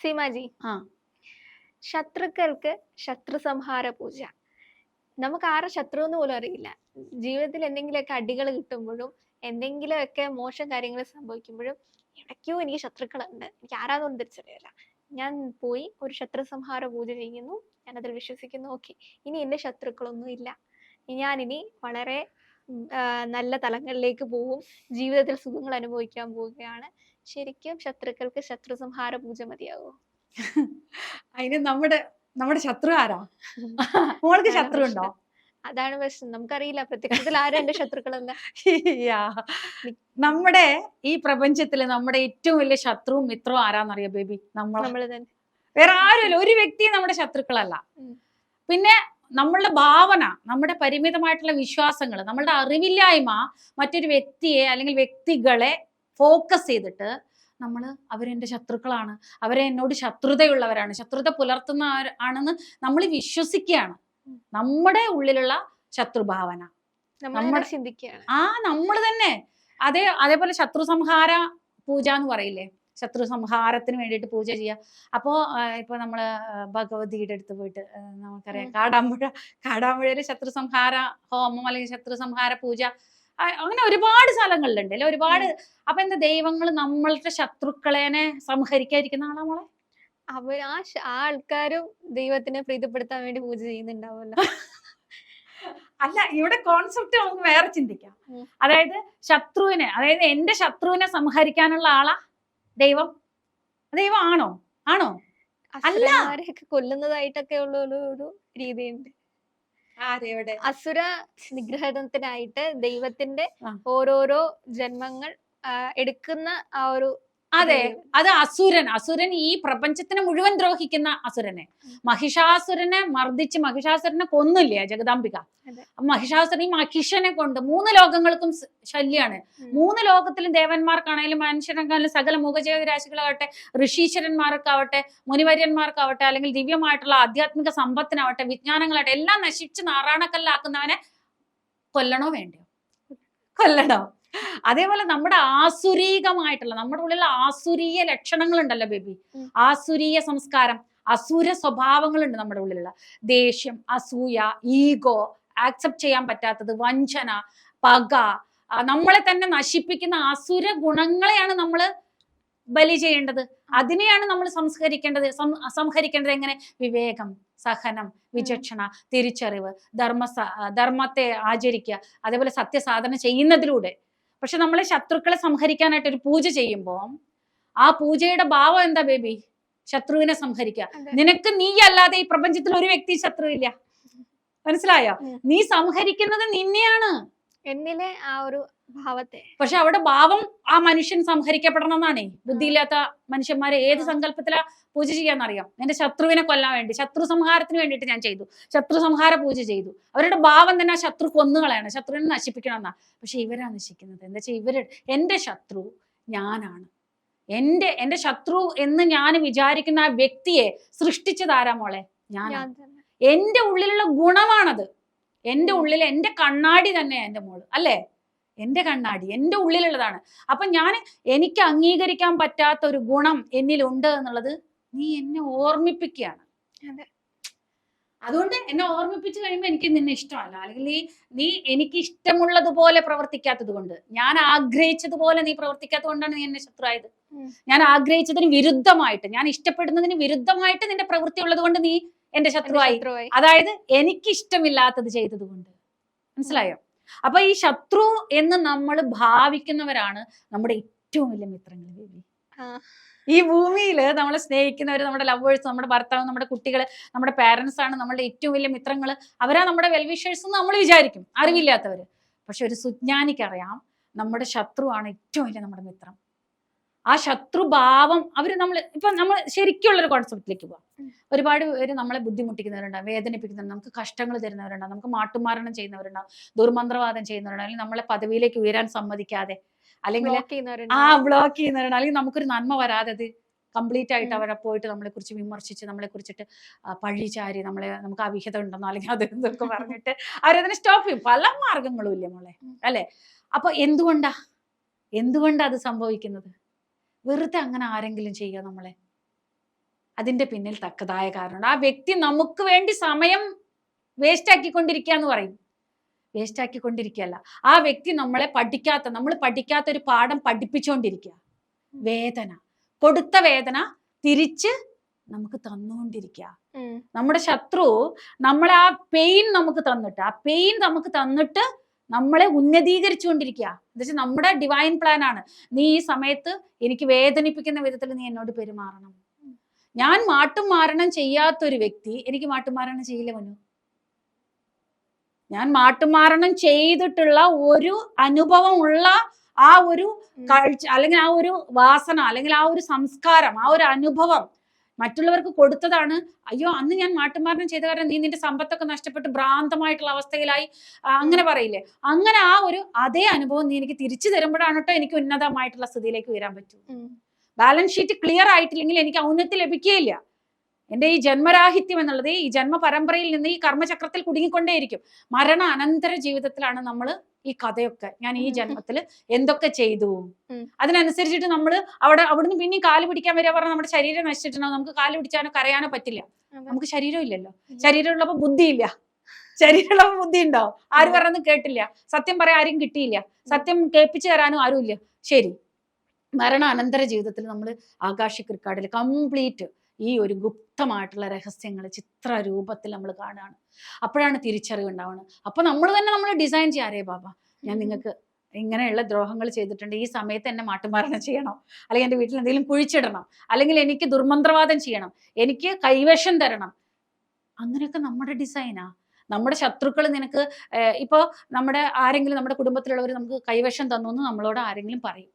സീമാജി ആ. ശത്രുക്കൾക്ക് ശത്രു സംഹാര പൂജ. നമുക്ക് ആരെ ശത്രു എന്ന് പോലും അറിയില്ല. ജീവിതത്തിൽ എന്തെങ്കിലുമൊക്കെ അടികൾ കിട്ടുമ്പോഴും എന്തെങ്കിലുമൊക്കെ മോശം കാര്യങ്ങൾ സംഭവിക്കുമ്പോഴും ഇടയ്ക്കോ എനിക്ക് ശത്രുക്കളുണ്ട്. എനിക്ക് ആരാന്നൊന്നും തിരിച്ചറിയില്ല. ഞാൻ പോയി ഒരു ശത്രു സംഹാര പൂജ ചെയ്യുന്നു. ഞാൻ അതിൽ വിശ്വസിക്കുന്നു. ഓക്കെ. ഇനി എന്റെ ശത്രുക്കളൊന്നും ഇല്ല. ഇനി വളരെ നല്ല തലങ്ങളിലേക്ക് പോവും ജീവിതത്തിൽ സുഖങ്ങൾ അനുഭവിക്കാൻ പോവുകയാണ്. ശരിക്കും ശത്രുക്കൾക്ക് ശത്രു സംഹാര പൂജ മതിയാവോ? അതിന് നമ്മുടെ നമ്മുടെ ശത്രു ആരാ? മോൾക്ക് ശത്രു ഉണ്ടോ? അതാണ് പ്രശ്നം. നമുക്കറിയില്ല പ്രത്യക്ഷത്തിൽ ആരാ എന്റെ ശത്രുക്കളെന്ന്. നമ്മുടെ ഈ പ്രപഞ്ചത്തിൽ നമ്മുടെ ഏറ്റവും വലിയ ശത്രുവും മിത്രവും ആരാന്നറിയോ ബേബി? നമ്മൾ നമ്മൾ തന്നെ. വേറെ ആരുമില്ല. ഒരു വ്യക്തിയും നമ്മുടെ ശത്രുക്കളല്ല. പിന്നെ നമ്മളുടെ ഭാവന നമ്മുടെ പരിമിതമായിട്ടുള്ള വിശ്വാസങ്ങൾ നമ്മളുടെ അറിവില്ലായ്മ മറ്റൊരു വ്യക്തിയെ അല്ലെങ്കിൽ വ്യക്തികളെ ഫോക്കസ് ചെയ്തിട്ട് നമ്മൾ അവരെന്റെ ശത്രുക്കളാണ് അവരെ എന്നോട് ശത്രുതയുള്ളവരാണ് ശത്രുത പുലർത്തുന്ന ആണെന്ന് നമ്മൾ വിശ്വസിക്കുകയാണ്. നമ്മുടെ ഉള്ളിലുള്ള ശത്രുഭാവന. നമ്മൾ ചിന്തിക്കുകയാണ്. ആ നമ്മൾ തന്നെ. അതേ അതേപോലെ ശത്രു സംഹാര പൂജ എന്ന് പറയില്ലേ? ശത്രു സംഹാരത്തിന് വേണ്ടിയിട്ട് പൂജ ചെയ്യുക. അപ്പോ ഇപ്പൊ നമ്മൾ ആ, ഭഗവതിയുടെ അടുത്ത് പോയിട്ട് നമുക്കറിയാം. കാടാമ്പുഴ കാടാമ്പുഴയിലെ ശത്രു സംഹാര ഹോമം അല്ലെങ്കിൽ ശത്രു സംഹാര പൂജ അങ്ങനെ ഒരുപാട് സ്ഥലങ്ങളിലുണ്ട് അല്ലെ? ഒരുപാട് അപ്പൊ എന്താ ദൈവങ്ങൾ നമ്മളുടെ ശത്രുക്കളേനെ സംഹരിക്കാതിരിക്കുന്ന ആളാ മോളെ? അവർ ആ ആ ആൾക്കാരും ദൈവത്തിനെ പ്രീതിപ്പെടുത്താൻ വേണ്ടി പൂജ ചെയ്യുന്നുണ്ടാവുമല്ലോ. അല്ല ഇവിടെ കോൺസെപ്റ്റ് നമുക്ക് വേറെ ചിന്തിക്കാം. അതായത് ശത്രുവിനെ അതായത് എന്റെ ശത്രുവിനെ സംഹരിക്കാനുള്ള ആളാ ദൈവം? ദൈവം ആണോ? ആണോ? അല്ല. കൊല്ലുന്നതായിട്ടൊക്കെ ഉള്ള ഒരു രീതിയുണ്ട്. അസുര നിഗ്രഹത്തിനായിട്ട് ദൈവത്തിന്റെ ഓരോരോ ജന്മങ്ങൾ എടുക്കുന്ന ആ ഒരു അതെ. അത്. അസുരൻ. അസുരൻ ഈ പ്രപഞ്ചത്തിനെ മുഴുവൻ ദ്രോഹിക്കുന്ന അസുരനെ. മഹിഷാസുരനെ മർദ്ദിച്ച് മഹിഷാസുരനെ കൊന്നില്ല ജഗദാംബിക. മഹിഷാസുരൻ ഈ മഹിഷനെ കൊണ്ട് മൂന്ന് ലോകങ്ങൾക്കും ശല്യാണ്. മൂന്ന് ലോകത്തിലും ദേവന്മാർക്കാണെങ്കിലും മനുഷ്യർക്കാണെങ്കിലും സകല മുഖജീവരാശികളാവട്ടെ ഋഷീശ്വരന്മാർക്കാവട്ടെ മുനിവര്യന്മാർക്കാവട്ടെ അല്ലെങ്കിൽ ദിവ്യമായിട്ടുള്ള ആധ്യാത്മിക സമ്പത്തിനാവട്ടെ വിജ്ഞാനങ്ങളാവട്ടെ എല്ലാം നശിച്ച് നാറാണക്കല്ലാക്കുന്നവനെ കൊല്ലണോ വേണ്ടയോ? കൊല്ലണോ? അതേപോലെ നമ്മുടെ ആസുരീകമായിട്ടുള്ള നമ്മുടെ ഉള്ളിൽ ആസുരീയ ലക്ഷണങ്ങൾ ഉണ്ടല്ലോ ബേബി. ആസുരീയ സംസ്കാരം അസുര സ്വഭാവങ്ങളുണ്ട് നമ്മുടെ ഉള്ളിലുള്ള. ദേഷ്യം അസൂയ ഈഗോ ആക്സെപ്റ്റ് ചെയ്യാൻ പറ്റാത്തത് വഞ്ചന പക നമ്മളെ തന്നെ നശിപ്പിക്കുന്ന അസുര ഗുണങ്ങളെയാണ് നമ്മൾ ബലി ചെയ്യേണ്ടത്. അതിനെയാണ് നമ്മൾ സംസ്കരിക്കേണ്ടത് സംഹരിക്കേണ്ടത് എങ്ങനെ? വിവേകം സഹനം വിചക്ഷണ തിരിച്ചറിവ് ധർമ്മ ധർമ്മത്തെ ആചരിക്കുക അതേപോലെ സത്യസാധന ചെയ്യുന്നതിലൂടെ. പക്ഷെ നമ്മളെ ശത്രുക്കളെ സംഹരിക്കാനായിട്ട് ഒരു പൂജ ചെയ്യുമ്പോൾ ആ പൂജയുടെ ഭാവം എന്താ ബേബി? ശത്രുവിനെ സംഹരിക്കുക. നിനക്ക് നീ അല്ലാതെ ഈ പ്രപഞ്ചത്തിൽ ഒരു വ്യക്തി ശത്രുവില്ല. മനസ്സിലായോ? നീ സംഹരിക്കുന്നത് നിന്നെയാണ്. എന്നിലെ ആ ഒരു ഭാവത്തെ. പക്ഷെ അവിടെ ഭാവം ആ മനുഷ്യൻ സംഹരിക്കപ്പെടണം എന്നാണേ ബുദ്ധിയില്ലാത്ത മനുഷ്യന്മാരെ ഏത്. സങ്കല്പത്തിലാ പൂജ ചെയ്യാന്നറിയാം. എന്റെ ശത്രുവിനെ കൊല്ലാൻ വേണ്ടി ശത്രു സംഹാരത്തിന് വേണ്ടിട്ട് ഞാൻ ചെയ്തു. ശത്രു സംഹാര പൂജ ചെയ്തു. അവരുടെ ഭാവം തന്നെ ആ ശത്രു കൊന്നുകളയാണ്. ശത്രുവിനെ നശിപ്പിക്കണം എന്നാ പക്ഷെ ഇവരാ നശിക്കുന്നത്. എന്താ വെച്ചാൽ ഇവർ എന്റെ ശത്രു ഞാനാണ്. എന്റെ എന്റെ ശത്രു എന്ന് ഞാൻ വിചാരിക്കുന്ന ആ വ്യക്തിയെ സൃഷ്ടിച്ചതാരാ മോളെ? ഞാൻ എന്റെ ഉള്ളിലുള്ള ഗുണമാണത്. എന്റെ ഉം. ഉള്ളിൽ എന്റെ കണ്ണാടി തന്നെ എന്റെ മോൾ അല്ലേ? എന്റെ കണ്ണാടി എന്റെ ഉള്ളിലുള്ളതാണ്. അപ്പൊ ഞാൻ എനിക്ക് അംഗീകരിക്കാൻ പറ്റാത്ത ഒരു ഗുണം എന്നിലുണ്ട് എന്നുള്ളത് നീ എന്നെ ഓർമ്മിപ്പിക്കുകയാണ്. അതുകൊണ്ട് എന്നെ ഓർമ്മിപ്പിച്ചു കഴിയുമ്പോൾ എനിക്ക് നിന്നെ ഇഷ്ടമല്ല. അല്ലെങ്കിൽ നീ നീ എനിക്ക് ഇഷ്ടമുള്ളതുപോലെ പ്രവർത്തിക്കാത്തത് കൊണ്ട് ഞാൻ ആഗ്രഹിച്ചതുപോലെ നീ പ്രവർത്തിക്കാത്തത് കൊണ്ടാണ് നീ എന്നെ ശത്രുവായത്. ഞാൻ ആഗ്രഹിച്ചതിന് വിരുദ്ധമായിട്ട് ഞാൻ ഇഷ്ടപ്പെടുന്നതിന് വിരുദ്ധമായിട്ട് നിന്റെ പ്രവൃത്തി ഉള്ളത് കൊണ്ട് നീ എന്റെ ശത്രുവായി. അതായത് എനിക്ക് ഇഷ്ടമില്ലാത്തത് ചെയ്തത് കൊണ്ട് മനസ്സിലായോ? അപ്പൊ ഈ ശത്രു എന്ന് നമ്മൾ ഭാവിക്കുന്നവരാണ് നമ്മുടെ ഏറ്റവും വലിയ മിത്രങ്ങൾ ബേബി. ഈ ഭൂമിയിൽ നമ്മളെ സ്നേഹിക്കുന്നവർ നമ്മുടെ ലവേഴ്സ് നമ്മുടെ ഭർത്താവ് നമ്മുടെ കുട്ടികൾ നമ്മുടെ പേരൻസ് ആണ് നമ്മുടെ ഏറ്റവും വലിയ മിത്രങ്ങൾ അവരാ നമ്മുടെ വെൽവിഷേഴ്സ് എന്ന് നമ്മൾ വിചാരിക്കും. അറിവില്ലാത്തവര്. പക്ഷെ ഒരു സുജ്ഞാനിക്കറിയാം നമ്മുടെ ശത്രുവാണ് ഏറ്റവും വലിയ നമ്മുടെ മിത്രം. ആ ശത്രുഭാവം അവർ നമ്മൾ ഇപ്പൊ നമ്മൾ ശരിക്കുള്ളൊരു കോൺസെപ്റ്റിലേക്ക് പോവാം. ഒരുപാട് പേര് നമ്മളെ ബുദ്ധിമുട്ടിക്കുന്നവരുണ്ടാവും വേദനിപ്പിക്കുന്നവരുണ്ട് നമുക്ക് കഷ്ടങ്ങൾ തരുന്നവരുണ്ടാവും നമുക്ക് മാട്ടുമാരണം ചെയ്യുന്നവരുണ്ടാവും ദുർമന്ത്രവാദം ചെയ്യുന്നവരുണ്ടാവും അല്ലെങ്കിൽ നമ്മളെ പദവിയിലേക്ക് ഉയരാൻ സമ്മതിക്കാതെ അല്ലെങ്കിൽ ആ ബ്ലോക്ക് ചെയ്യുന്നവരുണ്ട് അല്ലെങ്കിൽ നമുക്കൊരു നന്മ വരാതെ കംപ്ലീറ്റ് ആയിട്ട് അവരെ പോയിട്ട് നമ്മളെ കുറിച്ച് വിമർശിച്ച് നമ്മളെ കുറിച്ചിട്ട് പഴിചാരി നമ്മളെ നമുക്ക് അവിഹിത ഉണ്ടെന്നോ അല്ലെങ്കിൽ അത് എന്തൊക്കെ പറഞ്ഞിട്ട് അവരതിനെ സ്റ്റോപ്പ് ചെയ്യും. പല മാർഗങ്ങളും ഇല്ല മോളെ. അല്ലെ? അപ്പൊ എന്തുകൊണ്ടാ? എന്തുകൊണ്ടാ അത് സംഭവിക്കുന്നത്? വെറുതെ അങ്ങനെ ആരെങ്കിലും ചെയ്യുക നമ്മളെ? അതിന്റെ പിന്നിൽ തക്കതായ കാരണമുണ്ട് ആ വ്യക്തി നമുക്ക് വേണ്ടി സമയം വേസ്റ്റ് ആക്കിക്കൊണ്ടിരിക്കുക എന്ന് പറയും. വേസ്റ്റ് ആക്കിക്കൊണ്ടിരിക്കുകയല്ല. ആ വ്യക്തി നമ്മളെ പഠിക്കാത്ത നമ്മൾ പഠിക്കാത്ത ഒരു പാഠം പഠിപ്പിച്ചുകൊണ്ടിരിക്കുക വേദന. കൊടുത്ത വേദന തിരിച്ച് നമുക്ക് തന്നുകൊണ്ടിരിക്കുക നമ്മുടെ ശത്രു നമ്മളെ ആ പെയിൻ നമുക്ക് തന്നിട്ട് ആ പെയിൻ നമുക്ക് തന്നിട്ട് നമ്മളെ ഉന്നതീകരിച്ചുകൊണ്ടിരിക്കുക. എന്നുവെച്ചാൽ നമ്മുടെ ഡിവൈൻ പ്ലാൻ ആണ്. നീ ഈ സമയത്ത് എനിക്ക് വേദനിപ്പിക്കുന്ന വിധത്തിൽ നീ എന്നോട് പെരുമാറണം. ഞാൻ മാട്ടും മാരണം ചെയ്യാത്തൊരു വ്യക്തി എനിക്ക് മാട്ടും മാരണം ചെയ്യില്ല മനു? ഞാൻ മാട്ടും മാരണം ചെയ്തിട്ടുള്ള ഒരു അനുഭവം ഉള്ള ആ ഒരു കാഴ്ച അല്ലെങ്കിൽ ആ ഒരു വാസന അല്ലെങ്കിൽ ആ ഒരു സംസ്കാരം ആ ഒരു അനുഭവം മറ്റുള്ളവർക്ക് കൊടുത്തതാണ്. അയ്യോ അന്ന് ഞാൻ മാട്ടുമാരണം ചെയ്ത കാരണം നീ നിന്റെ സമ്പത്തൊക്കെ നഷ്ടപ്പെട്ട് ഭ്രാന്തമായിട്ടുള്ള അവസ്ഥയിലായി. അങ്ങനെ പറയില്ലേ? അങ്ങനെ ആ ഒരു അതേ അനുഭവം നീ എനിക്ക് തിരിച്ചു തരുമ്പോഴാണ് കേട്ടോ എനിക്ക് ഉന്നതമായിട്ടുള്ള സ്ഥിതിയിലേക്ക് വരാൻ പറ്റൂ ബാലൻസ് ഷീറ്റ് ക്ലിയർ ആയിട്ടില്ലെങ്കിൽ എനിക്ക് ഔന്നത്യം ലഭിക്കുകയില്ല എന്റെ ഈ ജന്മരാഹിത്യം എന്നുള്ളത് ഈ ജന്മ പരമ്പരയിൽ നിന്ന് ഈ കർമ്മചക്രത്തിൽ കുടുങ്ങിക്കൊണ്ടേയിരിക്കും. മരണ അനന്തര ജീവിതത്തിലാണ് നമ്മൾ ഈ കഥയൊക്കെ ഞാൻ ഈ ജന്മത്തിൽ എന്തൊക്കെ ചെയ്തു? അതിനനുസരിച്ചിട്ട് നമ്മൾ അവിടെ അവിടുന്ന് പിന്നെയും കാൽ പിടിക്കാൻ വരിക പറഞ്ഞാൽ നമ്മുടെ ശരീരം നശിച്ചിട്ടുണ്ടാവും. നമുക്ക് കാൽ പിടിച്ചാനോ കരയാനോ പറ്റില്ല. നമുക്ക് ശരീരം ഇല്ലല്ലോ. ശരീരം ഉള്ളപ്പോ ബുദ്ധിയില്ല. ശരീരം ഉള്ളപ്പോ ബുദ്ധി ഉണ്ടാവും ആര് പറഞ്ഞു കേട്ടില്ല. സത്യം പറയാൻ ആരും കിട്ടിയില്ല. സത്യം കേൾപ്പിച്ചു തരാനും ആരുമില്ല. ശരി. മരണ അനന്തര ജീവിതത്തിൽ നമ്മൾ ആകാശ റിക്കാർഡിൽ കംപ്ലീറ്റ് ഈ ഒരു ഗുപ്തമായിട്ടുള്ള രഹസ്യങ്ങൾ ചിത്രരൂപത്തിൽ നമ്മൾ കാണുകയാണ്. അപ്പോഴാണ് തിരിച്ചറിവ് ഉണ്ടാവുന്നത്. അപ്പൊ നമ്മൾ തന്നെ നമ്മൾ ഡിസൈൻ ചെയ്യാറേ ബാബ ഞാൻ നിങ്ങൾക്ക് ഇങ്ങനെയുള്ള ദ്രോഹങ്ങൾ ചെയ്തിട്ടുണ്ട്. ഈ സമയത്ത് എന്നെ മാട്ടുമാരണം ചെയ്യണം. അല്ലെങ്കിൽ എന്റെ വീട്ടിൽ എന്തെങ്കിലും കുഴിച്ചിടണം. അല്ലെങ്കിൽ എനിക്ക് ദുർമന്ത്രവാദം ചെയ്യണം. എനിക്ക് കൈവശം തരണം. അങ്ങനെയൊക്കെ നമ്മുടെ ഡിസൈനാ നമ്മുടെ ശത്രുക്കൾ നിനക്ക് ഇപ്പോൾ ഇപ്പോ നമ്മുടെ ആരെങ്കിലും നമ്മുടെ കുടുംബത്തിലുള്ളവർ നമുക്ക് കൈവശം തന്നു എന്ന് നമ്മളോട് ആരെങ്കിലും പറയും.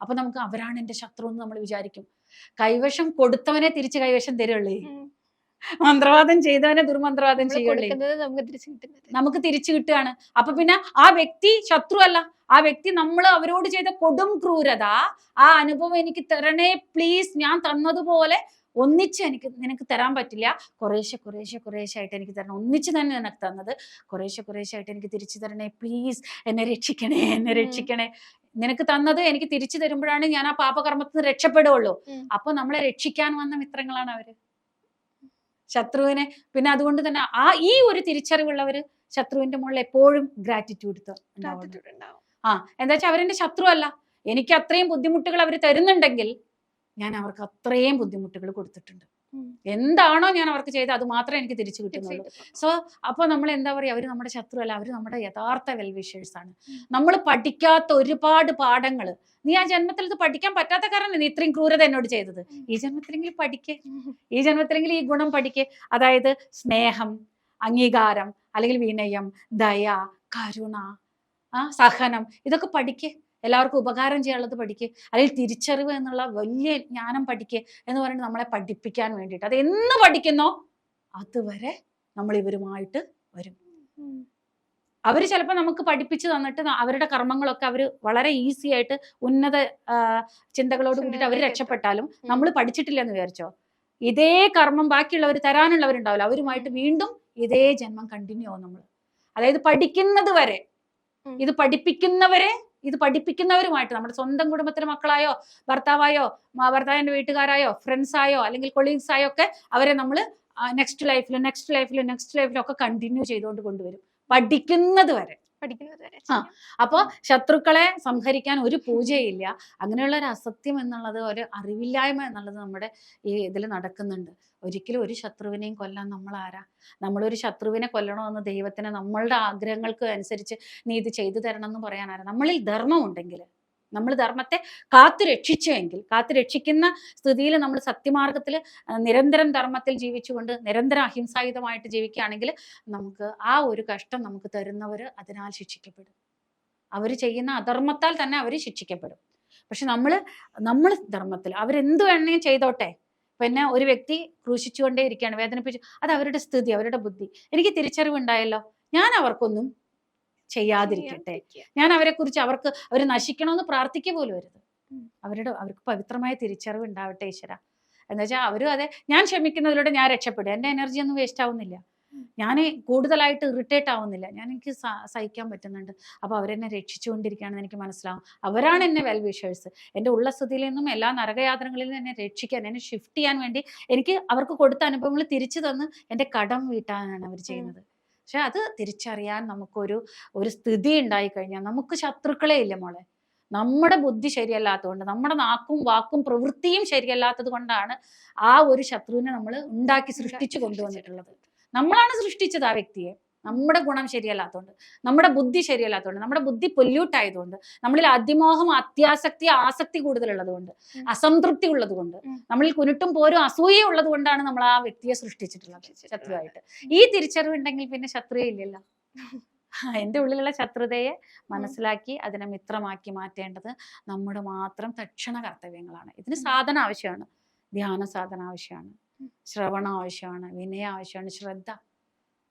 അപ്പൊ നമുക്ക് അവരാണ് എന്റെ ശത്രു എന്ന് നമ്മൾ വിചാരിക്കും. കൈവശം കൊടുത്തവനെ തിരിച്ച് കൈവശം തരുള്ളേ മന്ത്രവാദം ചെയ്തവനെ ദുർമന്ത്രവാദം ചെയ്യുള്ളേ നമുക്ക് തിരിച്ചു കിട്ടുന്നത്. നമുക്ക് തിരിച്ചു കിട്ടുകയാണ്. അപ്പൊ പിന്നെ ആ വ്യക്തി ശത്രു അല്ല. ആ വ്യക്തി നമ്മൾ അവരോട് ചെയ്ത കൊടും ക്രൂരത ആ അനുഭവം എനിക്ക് തരണേ പ്ലീസ് ഞാൻ തന്നതുപോലെ ഒന്നിച്ച് എനിക്ക് നിനക്ക് തരാൻ പറ്റില്ല. കുറേശ്ശെ കുറേശ്ശെ കുറേശ്ശെ ആയിട്ട് എനിക്ക് തരണം. ഒന്നിച്ച് തന്നെ നിനക്ക് തന്നത്. കുറേശ്ശെ കുറേശ്ശെ ആയിട്ട് എനിക്ക് തിരിച്ചു തരണേ പ്ലീസ് എന്നെ രക്ഷിക്കണേ എന്നെ രക്ഷിക്കണേ. നിനക്ക് തന്നത് എനിക്ക് തിരിച്ചു തരുമ്പോഴാണ് ഞാൻ ആ പാപകർമ്മത്തിൽ നിന്ന് രക്ഷപ്പെടുകയുള്ളൂ. അപ്പൊ നമ്മളെ രക്ഷിക്കാൻ വന്ന മിത്രങ്ങളാണ് അവർ ശത്രുവിനെ പിന്നെ അതുകൊണ്ട് തന്നെ ആ ഈ ഒരു തിരിച്ചറിവുള്ളവര് ശത്രുവിന്റെ മുകളിൽ എപ്പോഴും ഗ്രാറ്റിറ്റ്യൂഡ്. ആ എന്താ വെച്ചാൽ അവരെന്റെ ശത്രു അല്ല എനിക്ക് അത്രയും ബുദ്ധിമുട്ടുകൾ അവർ തരുന്നുണ്ടെങ്കിൽ ഞാൻ അവർക്ക് അത്രയും ബുദ്ധിമുട്ടുകൾ കൊടുത്തിട്ടുണ്ട്. എന്താണോ ഞാൻ അവർക്ക് ചെയ്തത് അത് മാത്രമേ എനിക്ക് തിരിച്ചു കിട്ടുന്നുള്ളൂ. സോ അപ്പോൾ നമ്മൾ എന്താ പറയുക അവർ നമ്മുടെ ശത്രു അല്ല അവർ നമ്മുടെ യഥാർത്ഥ വെൽവിഷേഴ്സ് ആണ്. നമ്മൾ പഠിക്കാത്ത ഒരുപാട് പാഠങ്ങൾ. നീ ആ ജന്മത്തിൽ ഇത് പഠിക്കാൻ പറ്റാത്ത കാരണം നീ ഇത്രയും ക്രൂരത എന്നോട് ചെയ്തത്. ഈ ജന്മത്തിലെങ്കിലും പഠിക്കേ. ഈ ജന്മത്തിലെങ്കിലും ഈ ഗുണം പഠിക്കേ. അതായത് സ്നേഹം അംഗീകാരം അല്ലെങ്കിൽ വിനയം ദയ കരുണ ആ സഹനം ഇതൊക്കെ പഠിക്കേ. എല്ലാവർക്കും ഉപകാരം ചെയ്യാനുള്ളത് പഠിക്കുക അല്ലെങ്കിൽ തിരിച്ചറിവ് എന്നുള്ള വലിയ ജ്ഞാനം പഠിക്കുക എന്ന് പറഞ്ഞിട്ട് നമ്മളെ പഠിപ്പിക്കാൻ വേണ്ടിയിട്ട്. അത് എന്ന് പഠിക്കുന്നോ അതുവരെ നമ്മൾ ഇവരുമായിട്ട് വരും. അവർ ചിലപ്പോൾ നമുക്ക് പഠിപ്പിച്ചു തന്നിട്ട് അവരുടെ കർമ്മങ്ങളൊക്കെ അവർ വളരെ ഈസി ആയിട്ട് ഉന്നത ചിന്തകളോട് കൂടിയിട്ട് അവർ രക്ഷപ്പെട്ടാലും നമ്മൾ പഠിച്ചിട്ടില്ല എന്ന് വിചാരിച്ചോ. ഇതേ കർമ്മം ബാക്കിയുള്ളവർ തരാനുള്ളവരുണ്ടാവില്ല. അവരുമായിട്ട് വീണ്ടും ഇതേ ജന്മം കണ്ടിന്യൂ ആവും നമ്മൾ അതായത് പഠിക്കുന്നത് വരെ ഇത് പഠിപ്പിക്കുന്നവരെ ഇത് പഠിപ്പിക്കുന്നവരുമായിട്ട് നമ്മുടെ സ്വന്തം കുടുംബത്തിലെ മക്കളായോ ഭർത്താവായോ ഭർത്താവിന്റെ വീട്ടുകാരായോ ഫ്രണ്ട്സായോ അല്ലെങ്കിൽ കൊളീഗ്സ് ആയോ ഒക്കെ അവരെ നമ്മൾ നെക്സ്റ്റ് ലൈഫിൽ നെക്സ്റ്റ് ലൈഫിൽ നെക്സ്റ്റ് ലൈഫിലും ഒക്കെ കണ്ടിന്യൂ ചെയ്തുകൊണ്ട് കൊണ്ടുവരും. പഠിക്കുന്നത് വരെ. പഠിക്കുന്നത് വരെ ആ. അപ്പോൾ ശത്രുക്കളെ സംഹരിക്കാൻ ഒരു പൂജയില്ല. അങ്ങനെയുള്ള ഒരു അസത്യം എന്നുള്ളത് ഒരു അറിവില്ലായ്മ എന്നുള്ളത് നമ്മുടെ ഈ ഇതിൽ നടക്കുന്നുണ്ട്. ഒരിക്കലും ഒരു ശത്രുവിനെയും കൊല്ലാൻ നമ്മൾ ആരാ നമ്മളൊരു ശത്രുവിനെ കൊല്ലണമെന്ന് ദൈവത്തിന് നമ്മളുടെ ആഗ്രഹങ്ങൾക്ക് അനുസരിച്ച് നീ ഇത് ചെയ്തു തരണം എന്ന് പറയാൻ ആരാ? നമ്മളിൽ ധർമ്മമുണ്ടെങ്കിൽ നമ്മൾ ധർമ്മത്തെ കാത്തു രക്ഷിച്ചുവെങ്കിൽ കാത്തു രക്ഷിക്കുന്ന സ്ഥിതിയിൽ നമ്മൾ സത്യമാർഗത്തിൽ നിരന്തരം ധർമ്മത്തിൽ ജീവിച്ചുകൊണ്ട് നിരന്തരം അഹിംസായുധമായിട്ട് ജീവിക്കുകയാണെങ്കിൽ നമുക്ക് ആ ഒരു കഷ്ടം നമുക്ക് തരുന്നവർ അതിനാൽ ശിക്ഷിക്കപ്പെടും. അവർ ചെയ്യുന്ന അധർമ്മത്താൽ തന്നെ അവർ ശിക്ഷിക്കപ്പെടും. പക്ഷെ നമ്മൾ നമ്മൾ ധർമ്മത്തിൽ അവരെന്ത് വേണമെങ്കിലും ചെയ്തോട്ടെ. പിന്നെ ഒരു വ്യക്തി ക്രൂശിച്ചുകൊണ്ടേ ഇരിക്കുകയാണ് വേദനിപ്പിച്ചു അത് അവരുടെ സ്ഥിതി അവരുടെ ബുദ്ധി. എനിക്ക് തിരിച്ചറിവുണ്ടായല്ലോ ഞാൻ അവർക്കൊന്നും ചെയ്യാതിരിക്കട്ടെ. ഞാൻ അവരെ കുറിച്ച് അവർക്ക് അവർ നശിക്കണമെന്ന് പ്രാർത്ഥിക്കുക പോലും വരുത് അവരുടെ അവർക്ക് പവിത്രമായ തിരിച്ചറിവ് ഉണ്ടാവട്ടെ ഈശ്വര. എന്നുവെച്ചാൽ അവരും അതെ ഞാൻ ക്ഷമിക്കുന്നതിലൂടെ ഞാൻ രക്ഷപ്പെടും. എന്റെ എനർജി ഒന്നും വേസ്റ്റ് ആവുന്നില്ല. ഞാൻ കൂടുതലായിട്ട് ഇറിറ്റേറ്റ് ആവുന്നില്ല. ഞാൻ എനിക്ക് സഹിക്കാൻ പറ്റുന്നുണ്ട്. അപ്പോൾ അവരെന്നെ രക്ഷിച്ചുകൊണ്ടിരിക്കുകയാണെന്ന് എനിക്ക് മനസ്സിലാവും. അവരാണ് എന്നെ വെൽ വിഷേഴ്സ് എന്റെ ഉള്ള സ്ഥിതിയിൽ നിന്നും എല്ലാ നരകയാത്രകളിൽ നിന്നും എന്നെ രക്ഷിക്കാൻ എന്നെ ഷിഫ്റ്റ് ചെയ്യാൻ വേണ്ടി എനിക്ക് അവർക്ക് കൊടുത്ത അനുഭവങ്ങൾ തിരിച്ചു തന്ന് എന്റെ കടം വീട്ടാനാണ് അവർ ചെയ്യുന്നത്. പക്ഷെ അത് തിരിച്ചറിയാൻ നമുക്കൊരു ഒരു സ്ഥിതി ഉണ്ടായി കഴിഞ്ഞാൽ നമുക്ക് ശത്രുക്കളെ ഇല്ല മോളെ. നമ്മുടെ ബുദ്ധി ശരിയല്ലാത്തതുകൊണ്ട് നമ്മുടെ നാക്കും വാക്കും പ്രവൃത്തിയും ശരിയല്ലാത്തത് കൊണ്ടാണ് ആ ഒരു ശത്രുവിനെ നമ്മൾ ഉണ്ടാക്കി സൃഷ്ടിച്ചു കൊണ്ടുവന്നിട്ടുള്ളത്. നമ്മളാണ് സൃഷ്ടിച്ചത് ആ വ്യക്തിയെ. നമ്മുടെ ഗുണം ശരിയല്ലാത്തതുകൊണ്ട് നമ്മുടെ ബുദ്ധി ശരിയല്ലാത്തതുകൊണ്ട് നമ്മുടെ ബുദ്ധി പൊല്യൂട്ട് ആയതുകൊണ്ട് നമ്മളിൽ അതിമോഹം അത്യാസക്തി ആസക്തി കൂടുതലുള്ളത് കൊണ്ട് ഉം. അസംതൃപ്തി ഉള്ളത് കൊണ്ട് നമ്മളിൽ കുരുട്ടും പോരും അസൂയ ഉള്ളത് കൊണ്ടാണ് നമ്മൾ ആ വ്യക്തിയെ സൃഷ്ടിച്ചിട്ടുള്ളത് ശത്രുവായിട്ട്. ഈ തിരിച്ചറിവുണ്ടെങ്കിൽ പിന്നെ ശത്രുവേ ഇല്ലല്ലോ. എന്റെ ഉള്ളിലുള്ള ശത്രുതയെ മനസ്സിലാക്കി അതിനെ മിത്രമാക്കി മാറ്റേണ്ടത് നമ്മുടെ മാത്രം തക്ഷണ കർത്തവ്യങ്ങളാണ്. ഇതിന് സാധന ആവശ്യമാണ്. ധ്യാന സാധന ആവശ്യമാണ്. ശ്രവണം ആവശ്യമാണ്. വിനയ ആവശ്യമാണ്. ശ്രദ്ധ.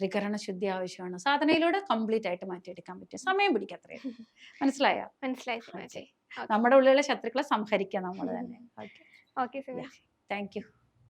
ത്രികരണ ശുദ്ധി ആവശ്യമാണ്. സാധനയിലൂടെ കംപ്ലീറ്റ് ആയിട്ട് മാറ്റിയെടുക്കാൻ പറ്റും. സമയം പിടിക്കത്രേ മനസ്സിലായോ? മനസ്സിലായി സിമേച്ചി നമ്മുടെ ഉള്ളിലുള്ള ശത്രുക്കളെ സംഹരിക്കുക നമ്മൾ തന്നെ. ഓക്കെ. Thank you